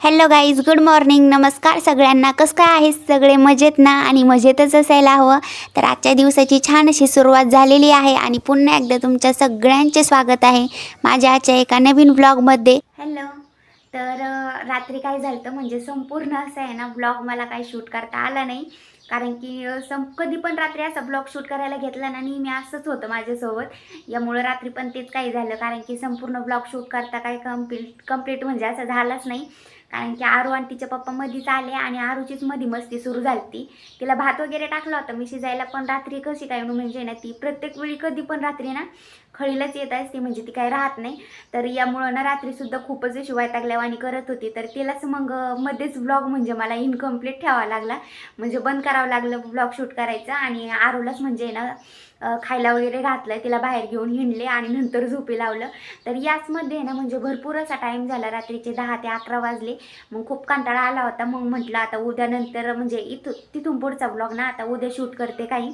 Hello guys good morning नमस्कार सगळ्यांना. कसं काय आहे सगळे मजेत ना? आणि मजेतच असायला हवं. तर आजच्या दिवसाची छान अशी सुरुवात झालेली आहे आणि पुन्हा एकदा तुमच्या सगळ्यांचे स्वागत आहे माझ्या आजच्या एका नवीन ब्लॉगमध्ये हॅलो तर रात्री काय झालं तर म्हणजे संपूर्ण असं आहे ना ब्लॉग मला काही शूट करता आला नाही. कारण की सं कधी पण रात्री असा ब्लॉग शूट करायला घेतला ना नेहमी असंच होतं माझ्यासोबत. यामुळं रात्री पण तेच काही झालं. कारण की संपूर्ण ब्लॉग शूट करता काही कंप्लीट कंप्लीट म्हणजे असं झालंच नाही. कारण की आरू आणि तिच्या पप्पा मधीच आले आणि आरूचीच मधी मस्ती सुरू झाली तिला भात वगैरे टाकला होता. मी शिजायला पण रात्री कशी काय म्हणजे ना ती प्रत्येक वेळी कधी पण रात्री ना खळीलाच येत असते म्हणजे ती काही राहत नाही. तर यामुळं ना रात्रीसुद्धा खूपच अशी वैतागल्यावानी करत होती. तर तिलाच मग मध्येच ब्लॉग म्हणजे मला इनकम्प्लीट ठेवावा लागला. म्हणजे बंद करावं लागलं ब्लॉग शूट करायचं आणि आरोलाच म्हणजे ना खायला वगैरे घातलं तिला बाहेर घेऊन हिंडले आणि नंतर झोपी लावलं. तर याचमध्ये ना म्हणजे भरपूर असा टाईम झाला रात्रीचे दहा ते अकरा वाजले. मग खूप कंटाळा आला होता. मग म्हटलं आता उद्यानंतर म्हणजे इथून तिथून पुढचा ब्लॉग ना आता उद्या शूट करते काही.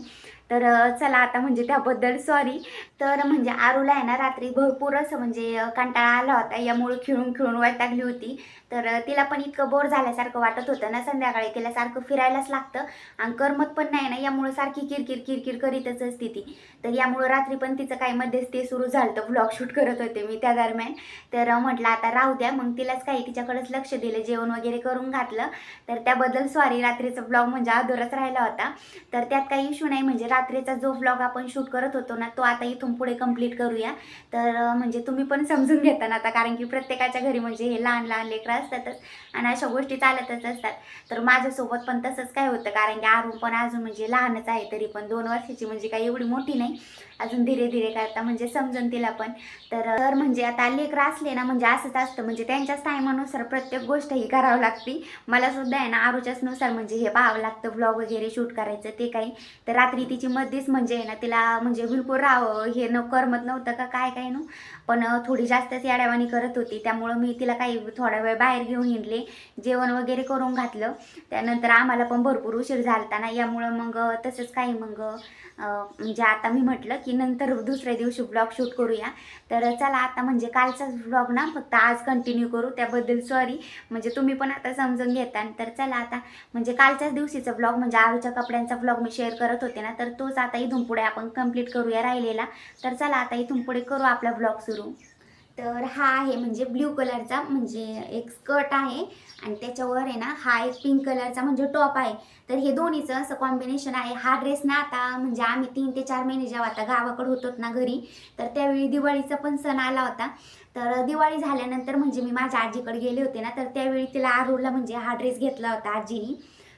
तर चला आता म्हणजे त्याबद्दल सॉरी तर म्हणजे आरूला आहे ना रात्री भरपूर असं म्हणजे कंटाळा आला होता. यामुळे खेळून खेळून वैतागली होती. तर तिला पण इतकं बोर झाल्यासारखं वाटत होतं ना संध्याकाळी तिला सारखं फिरायलाच लागतं. आणि करमत पण नाही ना यामुळे सारखी किरकिर किरकिर करीतच असते ती. तर यामुळं रात्री पण तिचं काही मध्येच ते सुरू झालं तर ब्लॉग शूट करत होते मी त्या दरम्यान. तर म्हटलं आता राहू द्या. मग तिलाच काही तिच्याकडेच लक्ष दिलं जेवण वगैरे करून घातलं. तर त्याबद्दल सॉरी रात्रीचा ब्लॉग म्हणजे अधुराच राहिला होता. तर त्यात काही इशू नाही. म्हणजे रात्रीचा जो ब्लॉग आपण शूट करत होतो ना तो आता इथून पुढे कंप्लीट करूया. तर म्हणजे तुम्ही पण समजून घेता ना आता कारण की प्रत्येकाच्या घरी म्हणजे हे लहान लहान लेकरं असतातच आणि अशा गोष्टी चालतच असतात. तर माझ्यासोबत पण तसंच काय होतं कारण की आरू पण अजून म्हणजे लहानच आहे तरी पण दोन वर्षाची म्हणजे काही एवढी मोठी नाही. अजून धीरे धीरे करता म्हणजे समजून तिला पण. तर म्हणजे आता लेकरं असले ना म्हणजे असंच असतं म्हणजे त्यांच्याच टायमानुसार प्रत्येक गोष्ट ही करावं लागते. मला सुद्धा आहे ना आरूच्याच नुसार म्हणजे हे पाहावं लागतं व्लॉग वगैरे शूट करायचं ते काही. तर रात्री तिची मध्येच म्हणजे आहे ना तिला म्हणजे बिलकुल राहावं हे न करमत नव्हतं का काय काय नो? पण थोडी जास्तच याड्यावानी करत होती. त्यामुळं मी तिला काही थोडा वेळ बाहेर घेऊन हिंडले जेवण वगैरे करून घातलं. त्यानंतर आम्हाला पण भरपूर उशीर झालता ना यामुळं मग तसंच काही मग म्हणजे आता मी म्हटलं की नंतर दुसऱ्या दिवशी ब्लॉग शूट करूया. तर चला आता म्हणजे कालचाच ब्लॉग ना फक्त आज कंटिन्यू करू. त्याबद्दल सॉरी. म्हणजे तुम्ही पण आता समजून घेता. तर चला आता म्हणजे कालच्याच दिवशीचा ब्लॉग म्हणजे आरूच्या कपड्यांचा ब्लॉग मी शेअर करत होते ना तर तोच आता इथून पुढे आपण कंप्लीट करूया राहिलेला. तर चला आता इथून पुढे करू आपला ब्लॉग सुरू. तर हा आहे म्हणजे ब्ल्यू कलरचा म्हणजे एक स्कर्ट आहे आणि त्याच्यावर आहे ना हा एक पिंक कलरचा म्हणजे टॉप आहे. तर हे दोन्हीचं असं कॉम्बिनेशन आहे. हा ड्रेस ना आता म्हणजे आम्ही तीन ते चार महिने जेव्हा आता गावाकडे होतो ना घरी तर त्यावेळी दिवाळीचा पण सण आला होता. तर दिवाळी झाल्यानंतर म्हणजे मी माझ्या आजीकडे गेले होते ना तर त्यावेळी तिला आरूला म्हणजे हा ड्रेस घेतला होता आजीनी.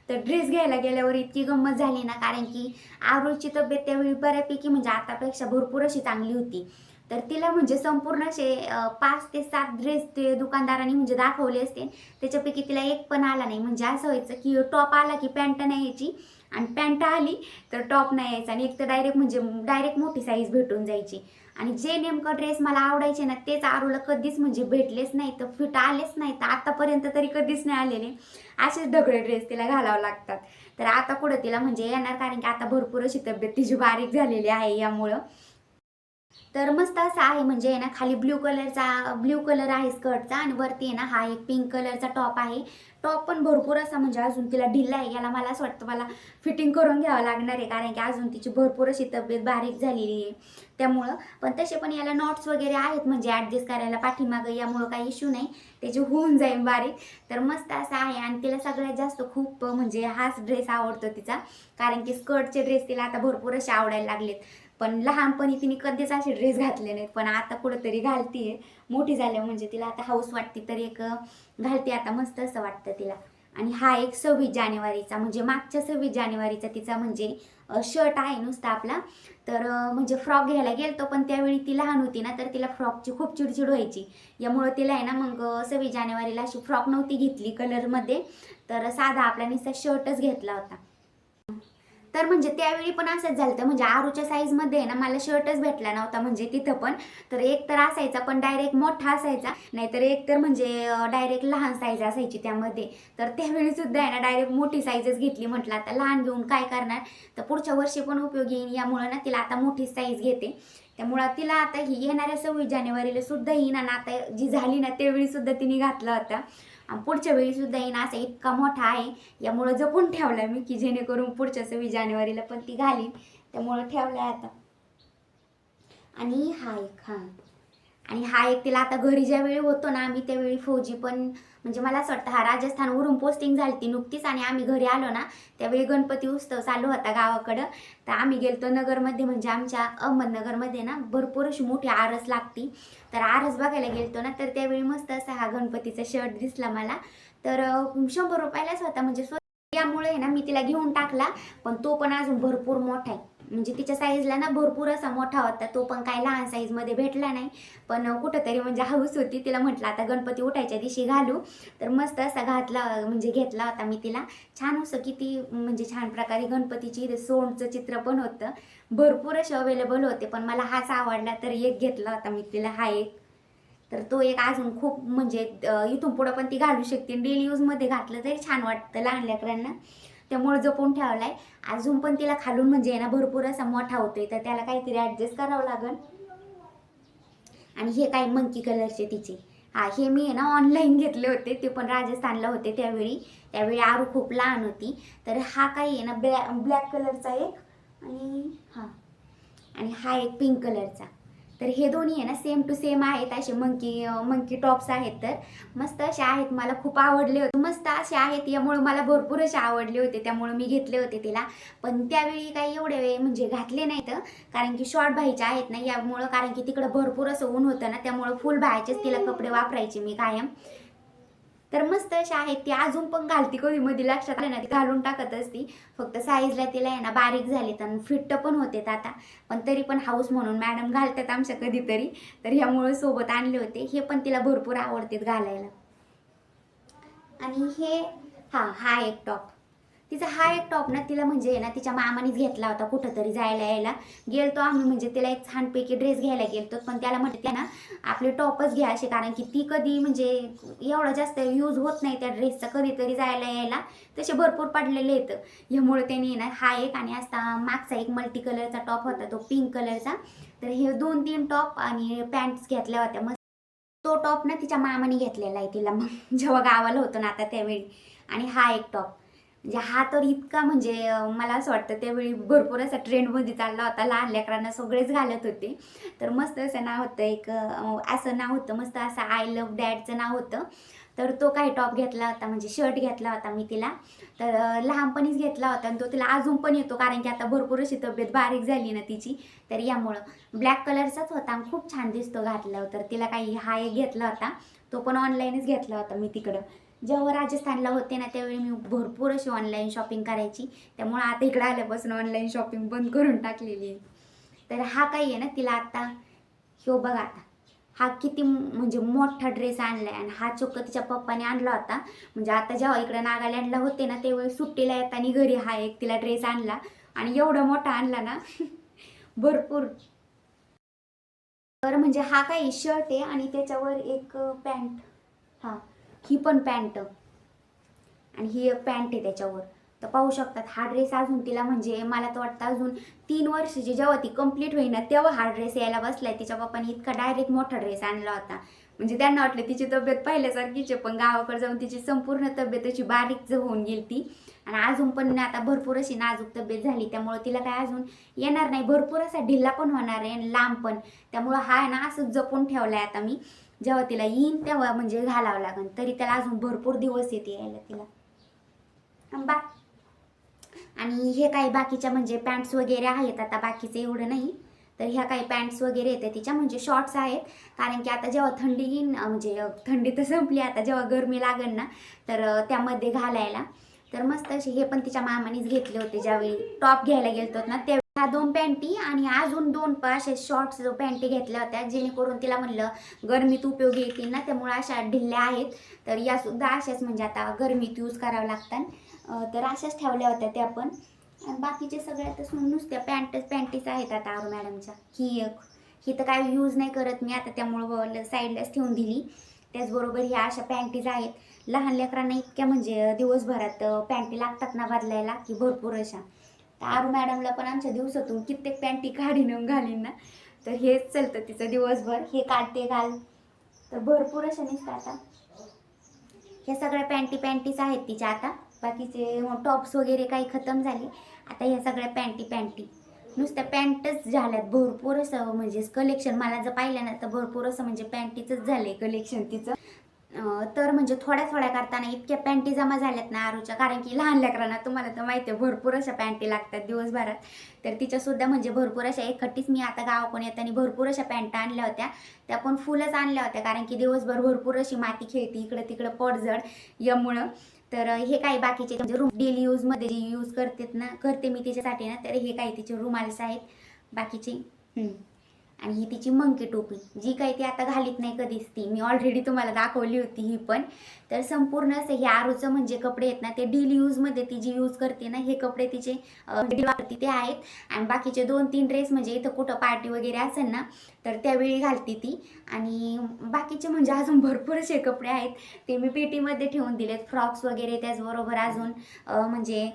तर ड्रेस घ्यायला गेल्यावर इतकी गंमत झाली ना कारण की आरूची तब्येत त्यावेळी बऱ्यापैकी म्हणजे आतापेक्षा भरपूर अशी चांगली होती. तर तिला म्हणजे संपूर्ण असे पाच ते सात ड्रेस ते दुकानदारांनी म्हणजे दाखवले असते. त्याच्यापैकी तिला एक पण आला नाही. म्हणजे असं व्हायचं की टॉप आला की पॅन्ट नाही यायची. आणि पॅन्ट आली तर टॉप नाही यायचा. आणि एक तर डायरेक्ट म्हणजे डायरेक्ट मोठी साईज भेटून जायची. आणि जे नेमकं ड्रेस मला आवडायचे ना तेच आरूला कधीच म्हणजे भेटलेच नाही. तर फिट आलेच नाही. तर आतापर्यंत तरी कधीच नाही आलेले. असेच ढगळे ड्रेस तिला घालावं लागतात. तर आता कुठं तिला म्हणजे येणार? कारण की आता भरपूर अशी तब्येत तिची बारीक झालेली आहे यामुळं. तर मस्त असा आहे म्हणजे आहे ना खाली ब्ल्यू कलरचा ब्ल्यू कलर आहे स्कर्टचा आणि वरती आहे ना हा एक पिंक कलरचा टॉप आहे. टॉप पण भरपूर असा म्हणजे अजून तिला ढिल्ला आहे याला मला असं वाटतं मला फिटिंग करून घ्यावं लागणार आहे कारण की अजून तिची भरपूर अशी तब्येत बारीक झालेली आहे त्यामुळं. पण तसे पण याला नॉट्स वगैरे आहेत म्हणजे ॲडजस्ट करायला पाठीमागं यामुळं काही इश्यू नाही. त्याचे होऊन जाईल बारीक. तर मस्त असं आहे आणि तिला सगळ्यात जास्त खूप म्हणजे हाच ड्रेस आवडतो तिचा. कारण की स्कर्टचे ड्रेस तिला आता भरपूर असे आवडायला लागलेत. पण लहानपणी तिने कधीच असे ड्रेस घातले नाहीत पण आता कुठंतरी घालतीये. मोठी झाल्या म्हणजे तिला आता हाऊस वाटते तर एक घालते आता मस्त असं वाटतं तिला. आणि हा एक सव्वीस जानेवारीचा म्हणजे मागच्या सव्वीस जानेवारीचा तिचा म्हणजे शर्ट आहे नुसता आपला. तर म्हणजे फ्रॉक घ्यायला गेलतो पण त्यावेळी ती लहान होती ना तर तिला फ्रॉकची खूप चिडचिड व्हायची. यामुळं तिला आहे ना मग सव्वीस जानेवारीला अशी फ्रॉक नव्हती घेतली कलरमध्ये तर साधा आपला नुसता शर्टच घेतला होता. तर म्हणजे त्यावेळी पण असंच झालं होतं म्हणजे आरूच्या साईजमध्ये आहे ना मला शर्टच भेटला नव्हता म्हणजे तिथं पण. तर एक तर असायचा पण डायरेक्ट मोठा असायचा. नाहीतर एक तर म्हणजे डायरेक्ट लहान साईज असायची त्यामध्ये. तर त्यावेळी सुद्धा आहे ना डायरेक्ट मोठी साईजच घेतली म्हटलं आता लहान घेऊन काय करणार? तर पुढच्या वर्षी पण उपयोग येईन यामुळं ना तिला आता मोठी साईज घेते. त्यामुळं तिला आता ही येणाऱ्या सव्वीस जानेवारीला सुद्धा येईन आणि आता जी झाली ना त्यावेळी सुद्धा तिने घातला होता. पुढच्या वेळी सुद्धा येईन असा इतका मोठा आहे. यामुळं जपून ठेवला मी की जेणेकरून पुढच्या सव्वीस जानेवारीला पण ती घालीन. त्यामुळं ठेवलाय आता. आणि हा एक आणि हा एक तिला आता घरी ज्यावेळी होतो ना आम्ही त्यावेळी फौजी पण म्हणजे मला असं वाटतं हा राजस्थानवरून पोस्टिंग झाली ती नुकतीच आणि आम्ही घरी आलो ना त्यावेळी गणपती उत्सव चालू होता गावाकडं. तर आम्ही गेलतो नगरमध्ये म्हणजे आमच्या अहमदनगरमध्ये ना भरपूर अशी मोठी आरस लागती. तर आरस बघायला गेलतो ना तर त्यावेळी मस्त असा हा गणपतीचा शर्ट दिसला मला. तर शंभर रुपयालाच होता म्हणजे स्व- त्यामुळे ना मी तिला घेऊन टाकला पण तो पण अजून भरपूर मोठा आहे. म्हणजे तिच्या साईजला ना भरपूर असा मोठा होता. तो पण काय लहान साईजमध्ये भेटला नाही. पण कुठंतरी म्हणजे हौस होती. तिला म्हटलं आता गणपती उठायच्या दिवशी घालू. तर मस्त असा घातला म्हणजे घेतला होता मी तिला. छान असं किती म्हणजे छान प्रकारे गणपतीची सोंडचं चित्र पण होतं. भरपूर असे अवेलेबल होते. पण मला हाच आवडला तर एक घेतला होता मी तिला. हा एक. तर तो एक अजून खूप म्हणजे इथून पुढं पण ती घालू शकते. डेली यूजमध्ये घातलं तरी छान वाटतं लहान लेकरांना. त्यामुळे जपून ठेवलाय. अजून पण तिला खालून म्हणजे आहे ना भरपूर असा मोठा होतोय तर त्याला काहीतरी ॲडजस्ट करावं लागेल. आणि हे काही मंकी कलरचे तिचे. हा हे मी आहे ना ऑनलाईन घेतले होते ते पण राजस्थानला होते त्यावेळी. त्यावेळी आरू खूप लहान होती. तर हा काही आहे ना ब्लॅ ब्लॅक कलरचा एक आणि हा. आणि हा एक पिंक कलरचा तर हे दोन्ही आहे ना सेम टू सेम आहेत असे मंकी मंकी टॉप्स आहेत तर. मस्त असे आहेत मला खूप आवडले होते. मस्त असे आहेत यामुळे मला भरपूर असे आवडले होते त्यामुळे मी घेतले होते तिला. पण त्यावेळी काही एवढे वेळ म्हणजे घातले नाहीत कारण की शॉर्ट बाईचे आहेत ना यामुळं कारण की तिकडं भरपूर असं ऊन होतं ना त्यामुळं फुल बाहायचेच तिला कपडे वापरायचे मी कायम. तर मस्त अशा आहेत ती. अजून पण घालती कधी मध्ये लक्षात आलं ना ती घालून टाकत असती. फक्त साईजला तिला आहे ना बारीक झाली तर फिट्ट पण होते आता. पण तरी पण हाऊस म्हणून मॅडम घालतात आमच्या कधीतरी. तर ह्यामुळे सोबत आणले होते. हे पण तिला भरपूर आवडतात घालायला. आणि हे हा हा एक टॉप तिचा हा एक टॉप ना तिला म्हणजे आहे ना तिच्या मामानेच घेतला होता कुठंतरी जायला यायला. गेलतो आम्ही म्हणजे तिला एक छानपैकी ड्रेस घ्यायला गेलतो. पण त्याला म्हटलं ना आपले टॉपच घ्या असे कारण की ती कधी म्हणजे एवढं जास्त यूज होत नाही त्या ड्रेसचा कधीतरी जायला यायला. तसे भरपूर पडलेले आहेत. ह्यामुळे त्यांनी ना हा एक आणि असता मागचा एक मल्टी कलरचा टॉप होता तो पिंक कलरचा तर हे दोन तीन टॉप आणि पॅन्ट्स घेतल्या होत्या. मग तो टॉप ना तिच्या मामाने घेतलेला आहे तिला. मग जेव्हा गावाला होतो ना आता त्यावेळी. आणि हा एक टॉप म्हणजे हा तर इतका म्हणजे मला असं वाटतं त्यावेळी भरपूर असा ट्रेंडमध्ये चालला होता. लहान लेकरांना सगळेच घालत होते. तर मस्त असं नाव होतं एक असं नाव होतं. मस्त असं आय लव्ह डॅडचं नाव होतं. तर तो काही टॉप घेतला होता म्हणजे शर्ट घेतला होता मी तिला. तर लहानपणीच घेतला होता आणि तो तिला अजून पण येतो कारण की आता भरपूर अशी तब्येत बारीक झाली ना तिची. तर यामुळं. ब्लॅक कलरचाच होता आणि खूप छान दिसतो घातल्यावर. तर तिला काही हा एक घेतला होता. तो पण ऑनलाईनच घेतला होता मी तिकडं. जेव्हा राजस्थानला होते ना त्यावेळी मी भरपूर अशी ऑनलाईन शॉपिंग करायची. त्यामुळं आता इकडे आल्यापासून ऑनलाईन शॉपिंग बंद करून टाकलेली आहे. तर हा काही आहे ना तिला आता ह्यो बघा आता. हा किती म्हणजे मोठा ड्रेस आणला आहे आणि हा चोक्क तिच्या पप्पाने आणला होता. म्हणजे आता जेव्हा इकडे नागालँडला होते ना त्यावेळी सुट्टीला येताना घरी हा एक तिला ड्रेस आणला. आणि एवढा मोठा आणला ना भरपूर. तर म्हणजे हा काही शर्ट आहे आणि त्याच्यावर एक पॅन्ट हा. ही पण पॅन्ट. आणि ही एक पॅन्ट आहे त्याच्यावर. तर पाहू शकतात हा ड्रेस अजून तिला म्हणजे मला तर वाटतं अजून तीन वर्षाची जेव्हा ती कंप्लीट होईना तेव्हा हा ड्रेस यायला बसलाय. तिच्या पप्पाने इतका डायरेक्ट मोठा ड्रेस आणला होता. म्हणजे त्यांना वाटलं तिची तब्येत पहिल्यासारखीच आहे पण गावाकडे जाऊन तिची संपूर्ण तब्येत अशी बारीक होऊन गेली ती. आणि अजून पण आता भरपूर अशी नाजूक तब्येत झाली त्यामुळं तिला काय अजून येणार नाही. भरपूर असा ढिल्ला पण होणार आहे आणि लांब पण. त्यामुळं हा आहे ना असंच जपून ठेवलाय आता मी. जेव्हा तिला येईन तेव्हा म्हणजे घालावं लागेल तरी त्याला अजून भरपूर दिवस येते यायला तिला. बा आणि हे काही बाकीच्या म्हणजे पॅन्ट्स वगैरे आहेत आता बाकीचे एवढं नाही. तर ह्या काही पॅन्ट्स वगैरे येतात तिच्या म्हणजे शॉर्ट्स आहेत. कारण की आता जेव्हा थंडी येईन म्हणजे थंडी तर संपली आता जेव्हा गरमी लागेल ना तर त्यामध्ये घालायला. तर मस्त असे हे पण तिच्या मामानेच घेतले होते ज्यावेळी टॉप घ्यायला गेलतो ना त्या ह्या दोन पॅन्टी आणि अजून दोन असे शॉर्ट्स पॅन्टी घेतल्या होत्या जेणेकरून तिला म्हणलं गरमीत उपयोगी येतील ना त्यामुळे अशा ढिल्ल्या आहेत. तर या सुद्धा अशाच म्हणजे आता गरमीत यूज करावं लागतात. तर अशाच ठेवल्या होत्या त्या पण. आणि बाकीचे सगळ्या तर नुसत्या पॅन्टच पॅन्टीच आहेत आता आरू मॅडमच्या. ही एक. ही तर काय यूज नाही करत मी आता त्यामुळं साईडलाच ठेवून दिली. त्याचबरोबर ह्या अशा पॅन्टीज आहेत. लहान लेकरांना इतक्या म्हणजे दिवसभरात पॅन्टी लागतात ना बदलायला की भरपूर अशा. तर आरू मॅडमला पण आमच्या दिवसातून कित्येक पॅन्टी काढीन घालीन ना. तर हेच चालतं तिचं दिवसभर. हे काढते घाल. तर भरपूर अशा निसतं आता. हे सगळ्या पॅन्टी पॅन्टीच आहेत तिच्या आता. बाकीचे टॉप्स वगैरे काही खतम झाले. आता ह्या सगळ्या पॅन्टी पॅन्टी. नुसत्या पॅन्टच झाल्यात भरपूर असं म्हणजे कलेक्शन. मला जर पाहिलं ना तर भरपूर असं म्हणजे पॅन्टीचंच झालंय कलेक्शन तिचं. तर म्हणजे थोड्या थोड्या करताना इतक्या पॅन्टी जमा झाल्यात ना आरूच्या कारण की लहान लेकरांना तुम्हाला तर माहिती आहे भरपूर अशा पॅन्टी लागतात दिवसभरात. तर तिच्यासुद्धा म्हणजे भरपूर अशा एकखट्टीच मी आता गावाकडून येताना भरपूर अशा पॅन्ट आणल्या होत्या. त्या पण फुलच आणल्या होत्या कारण की दिवसभर भरपूर अशी माती खेळती इकडं तिकडं पडझड यामुळं. तर हे काही बाकीचे म्हणजे रूम डेली यूजमध्ये जे यूज करतेत ना करते मी तिच्यासाठी ना तर हे काही तिचे रुमाल्स आहेत बाकीचे. आणि ही तिची मंकी टोपी जी काही ती आता घालीत नाही कधीच ती. मी ऑलरेडी तुम्हाला दाखवली होती ही पण. तर संपूर्ण असं हे आरूचं म्हणजे कपडे आहेत ना ते डेली यूजमध्ये ती जी यूज करते ना हे कपडे तिचे वापरते ते आहेत. आणि बाकीचे दोन तीन ड्रेस म्हणजे इथं कुठं पार्टी वगैरे असेल ना तर त्यावेळी घालते ती. आणि बाकीचे म्हणजे अजून भरपूर असे कपडे आहेत. ते मी पेटीमध्ये ठेवून दिलेत. फ्रॉक्स वगैरे त्याचबरोबर अजून म्हणजे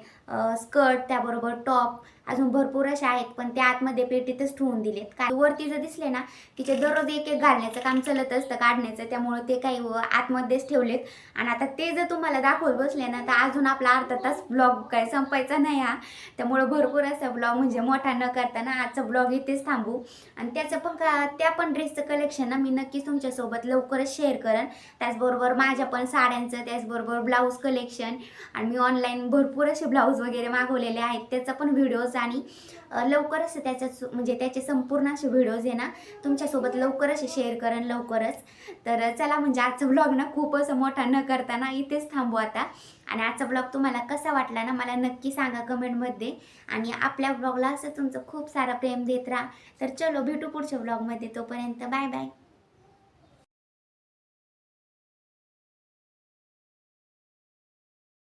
स्कर्ट त्याबरोबर टॉप अजून भरपूर असे आहेत पण त्या आतमध्ये पेटीतच ठेवून दिलेत. काय वरती जर दिसले ना की ते दररोज एक एक घालण्याचं काम चालत असतं काढण्याचं त्यामुळं ते काही व- आतमध्येच ठेवलेत. आणि आता ते जर तुम्हाला दाखवत बसले ना तर अजून आपला अर्धा तास ब्लॉग काय संपायचा नाही हा. त्यामुळं भरपूर असा ब्लॉग म्हणजे मोठा न करताना आजचा ब्लॉग इथेच थांबू. आणि त्याचं पण का त्या पण ड्रेसचं कलेक्शन ना मी नक्कीच तुमच्यासोबत लवकरच शेअर करेन. त्याचबरोबर माझ्या पण साड्यांचं त्याचबरोबर ब्लाऊज कलेक्शन आणि मी ऑनलाईन भरपूर असे ब्लाऊज वगैरे मागवलेले आहेत. त्याचा पण व्हिडिओज आणि लवकरच त्याच्या म्हणजे त्याचे संपूर्ण असे व्हिडिओज आहे ना तुमच्यासोबत लवकरच शेअर करेन लवकरच. तर चला म्हणजे आजचा ब्लॉग ना खूप असं मोठा न करताना इथेच थांबू आता. आणि आजचा ब्लॉग तुम्हाला कसा वाटला ना मला नक्की सांगा कमेंटमध्ये आणि आपल्या ब्लॉगला असं तुमचं खूप सारं प्रेम देत राहा. तर चलो भेटू पुढच्या ब्लॉगमध्ये तोपर्यंत. Bye bye